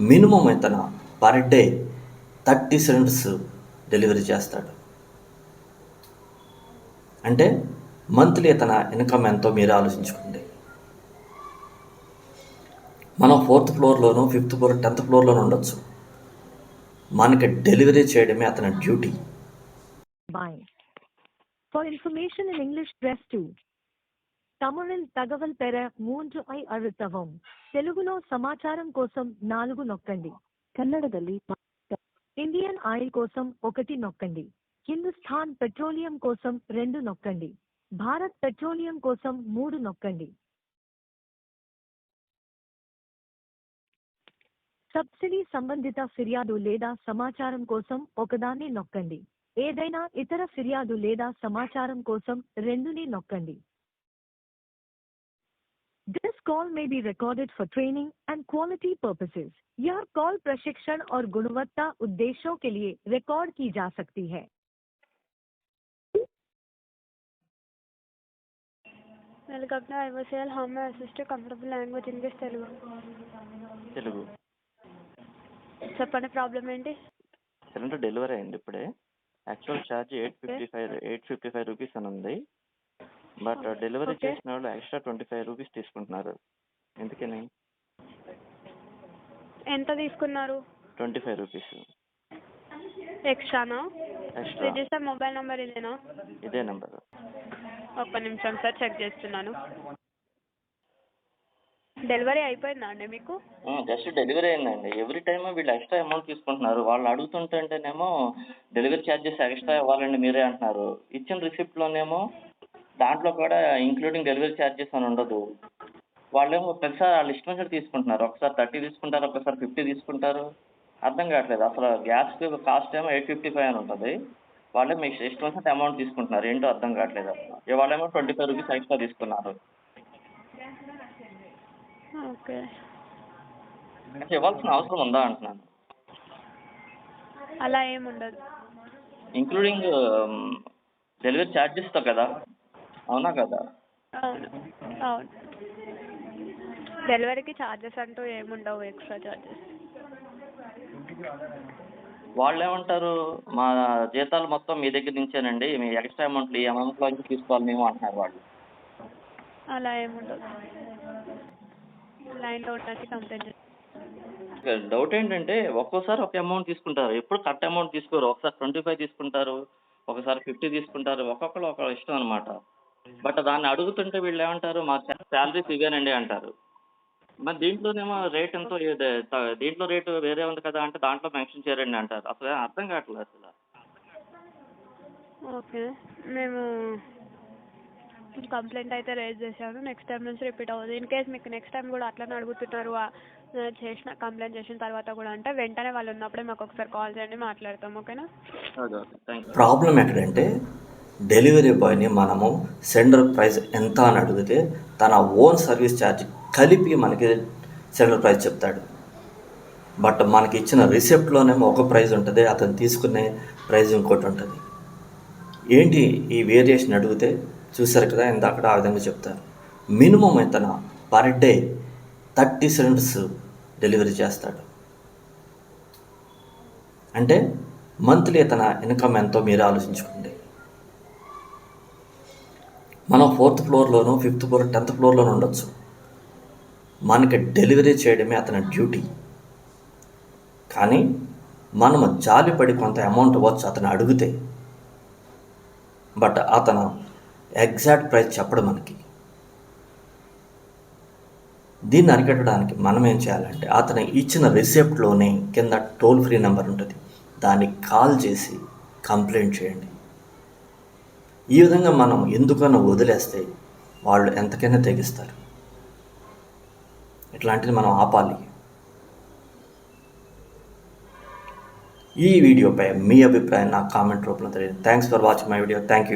Minimum ఇతను per day thirty cylinders delivery చేస్తాడు. అంటే మంత్లీ ఇతన ఇన్కమ్ ఎంతో మీరు ఆలోచించుకోండి. మనం ఫోర్త్ ఫ్లోర్లోనూ ఫిఫ్త్ ఫ్లోర్ టెన్త్ ఫ్లోర్లోనూ ఉండొచ్చు. మనకి డెలివరీ చేయడమే అతని duty. Bye. For information in English, press 2. Tamil తగవల్ పెర మూడు ఐ அழுத்தவும் తెలుగులో సమాచారం కోసం నాలుగు నొక్కండి. కన్నడదల్లి ఇండియన్ ఆయిల్ కోసం ఒకటి నొక్కండి. హిందుస్థాన్ పెట్రోలియం కోసం రెండు నొక్కండి. భారత్ పెట్రోలియం కోసం మూడు నొక్కండి. సబ్సిడీ సంబంధిత ఫిర్యాదు లేదా సమాచారం కోసం ఒకదాన్ని నొక్కండి. ఏదైనా ఇతర ఫిర్యాదు లేదా సమాచారం కోసం రెండుని నొక్కండి. This call may be recorded for training and quality purposes. यह कॉल प्रशिक्षण और गुणवत्ता उद्देश्यों के लिए रिकॉर्ड की जा सकती है Welcome to IVCL. How may I assist you? Comfortable language English Telugu Telugu చెప్పండి ప్రాబ్లం ఏంటి సిలిండర్ డెలివరీ అయింది ఇప్పుడే actual charge eight fifty five eight fifty five rupees అని ఉంది బట్ డెలివరీ. చేసిన వాళ్ళు ఎక్స్ట్రా ట్వంటీ ఫైవ్ రూపీస్ తీసుకుంటున్నారు. ఎందుకని? ఎంత తీసుకున్నారు? Twenty five rupees. ఎక్స్ట్రానా? Extra. Register mobile number ఇదేనా? ఇదే నెంబర్. ఒక్క నిమిషం సార్ చెక్ చేస్తున్నాను. డెలివరీ అయిపోయిందా అండి మీకు? జస్ట్ డెలివరీ అయిందండి. ఎవ్రీ టైమ్ వీళ్ళు ఎక్స్ట్రా అమౌంట్ తీసుకుంటున్నారు. వాళ్ళు అడుగుతుంటేనేమో డెలివరీ ఛార్జెస్ ఎక్స్ట్రా ఇవ్వాలండి మీరే అంటున్నారు. ఇచ్చిన రిసిప్ట్లోనేమో దాంట్లో కూడా ఇంక్లూడింగ్ డెలివరీ ఛార్జెస్ అని ఉండదు. వాళ్ళేమో ప్రతిసారి వాళ్ళు ఇష్టం వచ్చినట్టు తీసుకుంటున్నారు. ఒకసారి థర్టీ తీసుకుంటారు ఒకసారి ఫిఫ్టీ తీసుకుంటారు. అర్థం కావట్లేదు. అసలు గ్యాస్కి కాస్ట్ ఏమో ఎయిట్ ఫిఫ్టీ ఫైవ్ అని ఉంటుంది. వాళ్ళే మీకు ఇష్టం వచ్చినట్టు అమౌంట్ తీసుకుంటున్నారు. ఏంటో అర్థం కావట్లేదు అసలు. వాళ్ళేమో ట్వంటీ ఫైవ్ రూపీస్ ఎక్స్ట్రా తీసుకున్నారు. ఓకే. ఇవ్వాల్సిన అవసరం ఉందా అంటున్నాను. అలా ఏం ఉండదు. ఇంక్లూడింగ్ డెలివరీ ఛార్జెస్తో కదా. అవునా కదా? అవును అవును. డెలివరీకి ఛార్జెస్ అంటూ ఏముండవు ఎక్స్ట్రా ఛార్జెస్ వాళ్ళు ఏమంటారు మా జీతాలు మొత్తం మీ దగ్గర నుంచేనండి మీ ఎక్స్ట్రా అమౌంట్ ఈ అమౌంట్లో నుంచి తీసుకోవాలి మేము అంటున్నారు వాళ్ళు. అలా ఏముండదు. లైన్లో ఉండడానికి కంప్లైంట్ డౌట్ ఏంటంటే ఒక్కోసారి ఒక అమౌంట్ తీసుకుంటారు. ఎప్పుడు కరెక్ట్ అమౌంట్ తీసుకోరు. ఒకసారి ట్వంటీ ఫైవ్ తీసుకుంటారు ఒకసారి ఫిఫ్టీ తీసుకుంటారు. ఒక్కొక్కరు ఒక ఇష్టం అనమాట బట్ దాన్ని అడుగుతుంటే వీళ్ళు ఏమంటారు మా శాలరీస్ ఇవేనండి అంటారు. మరి దీంట్లోనేమో రేట్ ఎంతో దీంట్లో రేటు వేరే ఉంది కదా అంటే దాంట్లో మెన్షన్ చేయరండి అంటారు. అసలు అర్థం కావట్లేదు అసలు. ఓకే. మేము కంప్లైంట్ అయితే రేజ్ చేశాను. నెక్స్ట్ టైం నుంచి రిపీట్ అవ్వదు. ఇన్ కేస్ మీకు నెక్స్ట్ టైం కూడా అట్లనే అడుగుతున్నారు ఆ, చేసిన కంప్లైంట్ చేసిన తర్వాత కూడా అంటే వెంటనే వాళ్ళు ఉన్నప్పుడే మాకు ఒకసారి కాల్ చేయండి మాట్లాడతాం. ఓకేనా? ప్రాబ్లం ఎక్కడంటే డెలివరీ బాయ్ని మనము సెండర్ ప్రైస్ ఎంత అని అడిగితే తన ఓన్ సర్వీస్ ఛార్జ్ కలిపి మనకి సెండర్ ప్రైస్ చెప్తాడు. బట్ మనకి ఇచ్చిన రిసిప్ట్లోనేమో ఒక ప్రైజ్ ఉంటుంది అతను తీసుకునే ప్రైజ్ ఇంకోటి ఉంటుంది. ఏంటి ఈ వేరియేషన్ అడిగితే చూసారు కదా ఇందాక ఆ విధంగా చెప్తారు. Minimum ఇతన per day thirty cylinders delivery చేస్తాడు. అంటే మంత్లీ ఇతన ఇన్కమ్ ఎంతో మీరు ఆలోచించుకోండి. మనం ఫోర్త్ ఫ్లోర్లోనూ ఫిఫ్త్ ఫ్లోర్ టెన్త్ ఫ్లోర్లోనూ ఉండొచ్చు. మనకి డెలివరీ చేయడమే అతని డ్యూటీ. కానీ మనము జాలిపడి కొంత అమౌంట్ ఇవ్వచ్చు అతను అడిగితే. బట్ అతను ఎగ్జాక్ట్ ప్రైస్ చెప్పడు మనకి. దీన్ని అరికట్టడానికి మనం ఏం చేయాలంటే అతను ఇచ్చిన రిసిప్ట్లోనే కింద టోల్ ఫ్రీ నెంబర్ ఉంటుంది. దానికి కాల్ చేసి కంప్లైంట్ చేయండి. ఈ విధంగా మనం ఎందుకన్నా వదిలేస్తే వాళ్ళు ఎంతకైనా తెగిస్తారు. ఇట్లాంటిది మనం ఆపాలి. ఈ వీడియోపై మీ అభిప్రాయం నా కామెంట్ రూపంలో తెలియదు. Thanks for watching my video thank you